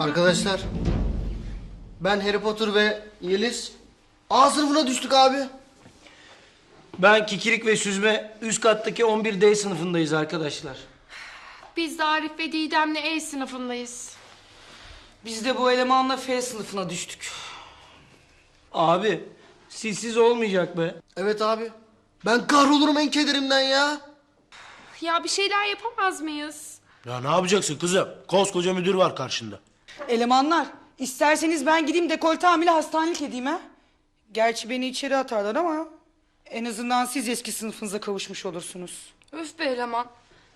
Arkadaşlar ben Harry Potter ve Yeliz A sınıfına düştük abi. Ben Kikirik ve Süzme üst kattaki 11D sınıfındayız arkadaşlar. Biz de Arif ve Didem'le E sınıfındayız. Biz de bu elemanla F sınıfına düştük. Abi sizsiz olmayacak be. Evet abi. Ben kahrolurum en kederimden ya. Ya bir şeyler yapamaz mıyız? Ya ne yapacaksın kızım? Koskoca müdür var karşında. Elemanlar, isterseniz ben gideyim dekolte hamile hastanelik edeyim ha. Gerçi beni içeri atarlar ama en azından siz eski sınıfınıza kavuşmuş olursunuz. Öf be eleman.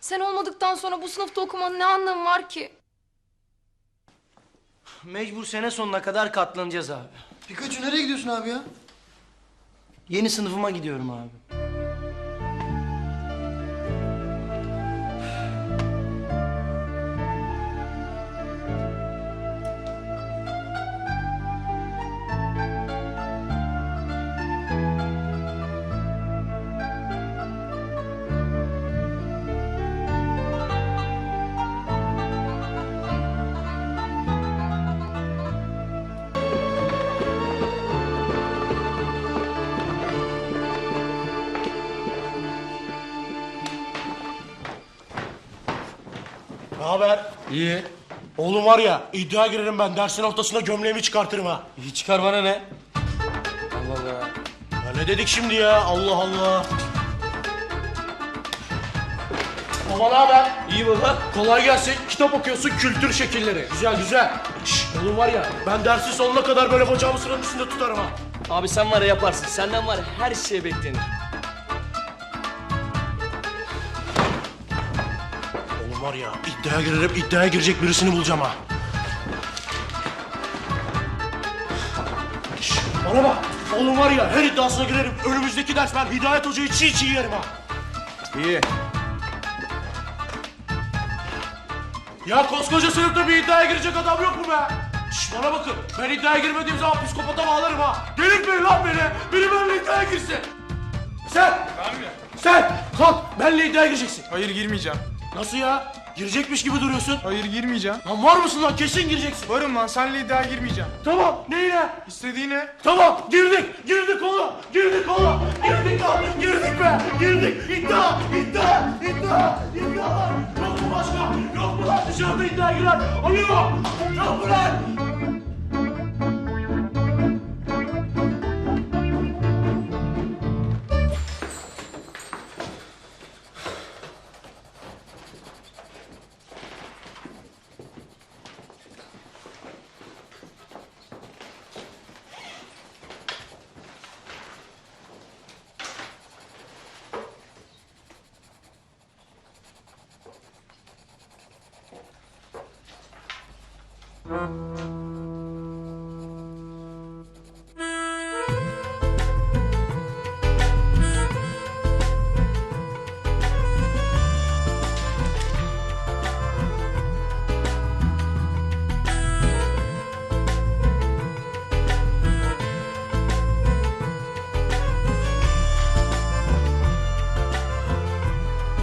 Sen olmadıktan sonra bu sınıfta okumanın ne anlamı var ki? Mecbur sene sonuna kadar katlanacağız abi. Pikachu nereye gidiyorsun abi ya? Yeni sınıfıma gidiyorum abi. Haber? İyi. Oğlum var ya iddia girerim ben dersin ortasında gömleğimi çıkartırım ha. İyi çıkar bana ne? Allah Allah. Ya ne dedik şimdi ya Allah Allah. Baba ne haber? İyi baba. Kolay gelsin. Kitap okuyorsun kültür şekilleri. Güzel güzel. Şşş oğlum var ya ben dersin sonuna kadar böyle bacağımı sıranın üstünde tutarım ha. Abi sen var ya yaparsın. Senden var ya her şey beklenir. Oğlum var ya iddiaya girerim iddiaya girecek birisini bulacağım ha. Şşş bana bak. Oğlum var ya her iddiasına girerim. Önümüzdeki ders ben Hidayet Hoca'yı çiğ çiğ yerim ha. İyi. Ya koskoca sınıfta bir iddiaya girecek adam yok mu be? Şş bana bakın. Ben iddiaya girmediğim zaman psikopata bağlarım ha. Delirtmeyin lan beni. Biri benimle iddiaya girsin. Sen. Sen. Kalk. Benimle iddiaya gireceksin. Hayır girmeyeceğim. Nasıl ya? Girecekmiş gibi duruyorsun. Hayır girmeyeceğim. Lan var mısın lan? Kesin gireceksin. Varım lan senle iddia girmeyeceğim. Tamam. Neyine? İstediğine. Tamam. Girdik. Girdik oğlum. Girdik oğlum. Girdik lan. Girdik be. Girdik. İddia. İddia. İddia. İddia. Yok mu başka? Yok mu lan dışarıda iddia giren? Alo. Yok mu lan?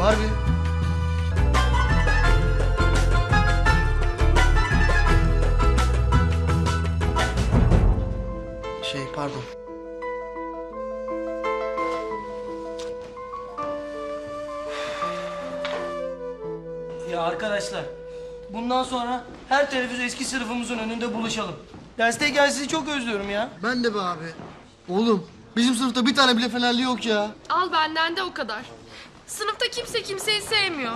Barbie. Pardon. Ya arkadaşlar bundan sonra her teneffüs eski sınıfımızın önünde buluşalım. Dersteyken sizi çok özlüyorum ya. Ben de be abi. Oğlum bizim sınıfta bir tane bile fenerli yok ya. Al benden de o kadar. Sınıfta kimse kimseyi sevmiyor.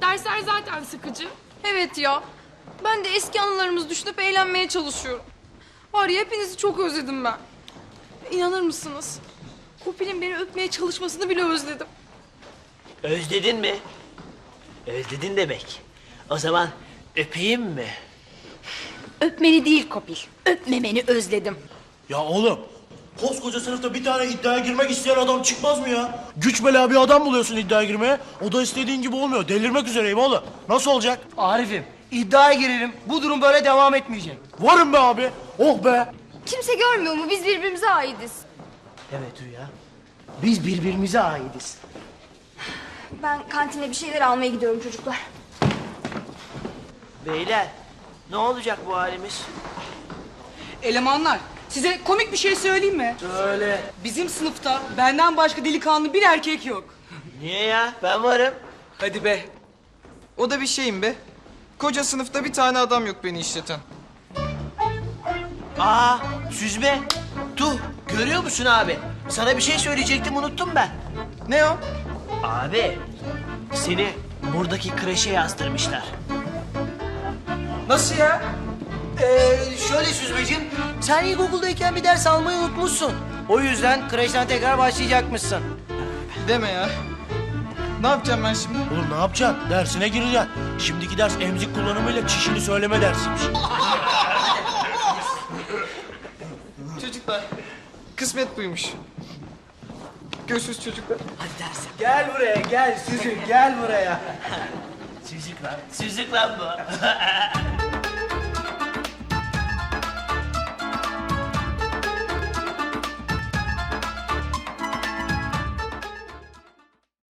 Dersler zaten sıkıcı. Evet ya. Ben de eski anılarımızı düşünüp eğlenmeye çalışıyorum. Var ya hepinizi çok özledim ben. İnanır mısınız? Kopil'in beni öpmeye çalışmasını bile özledim. Özledin mi? Özledin demek. O zaman öpeyim mi? Öpmeni değil Kopil. Öpmemeni özledim. Ya oğlum koskoca sınıfta bir tane iddiaya girmek isteyen adam çıkmaz mı ya? Güç bela bir adam buluyorsun iddiaya girmeye. O da istediğin gibi olmuyor. Delirmek üzereyim oğlum. Nasıl olacak? Arif'im iddiaya girelim. Bu durum böyle devam etmeyecek. Varım be abi. Oh be. Kimse görmüyor mu? Biz birbirimize aitiz. Evet Rüya. Biz birbirimize aitiz. Ben kantine bir şeyler almaya gidiyorum çocuklar. Beyler Ne olacak bu halimiz? Elemanlar size komik bir şey söyleyeyim mi? Öyle. Bizim sınıfta benden başka delikanlı bir erkek yok. Niye ya? Ben varım. Hadi be. O da bir şeyim be. Koca sınıfta bir tane adam yok beni işleten. Aa, süzme. Tuh, görüyor musun abi? Sana bir şey söyleyecektim, unuttum ben. Ne o? Abi, seni buradaki kreşe yazdırmışlar. Nasıl ya? Ee, şöyle Süzmeciğim, sen ilkokuldayken bir ders almayı unutmuşsun. O yüzden kreşten tekrar başlayacakmışsın. Deme ya. Ne yapacağım ben şimdi? Oğlum ne yapacaksın? Dersine gireceksin. Şimdiki ders emzik kullanımıyla çişini söyleme dersiymiş. Çocuklar. Kısmet buymuş. Görüşürüz çocuklar. Gel buraya, gel Süzük, gel buraya. Süzük lan, süzük lan bu.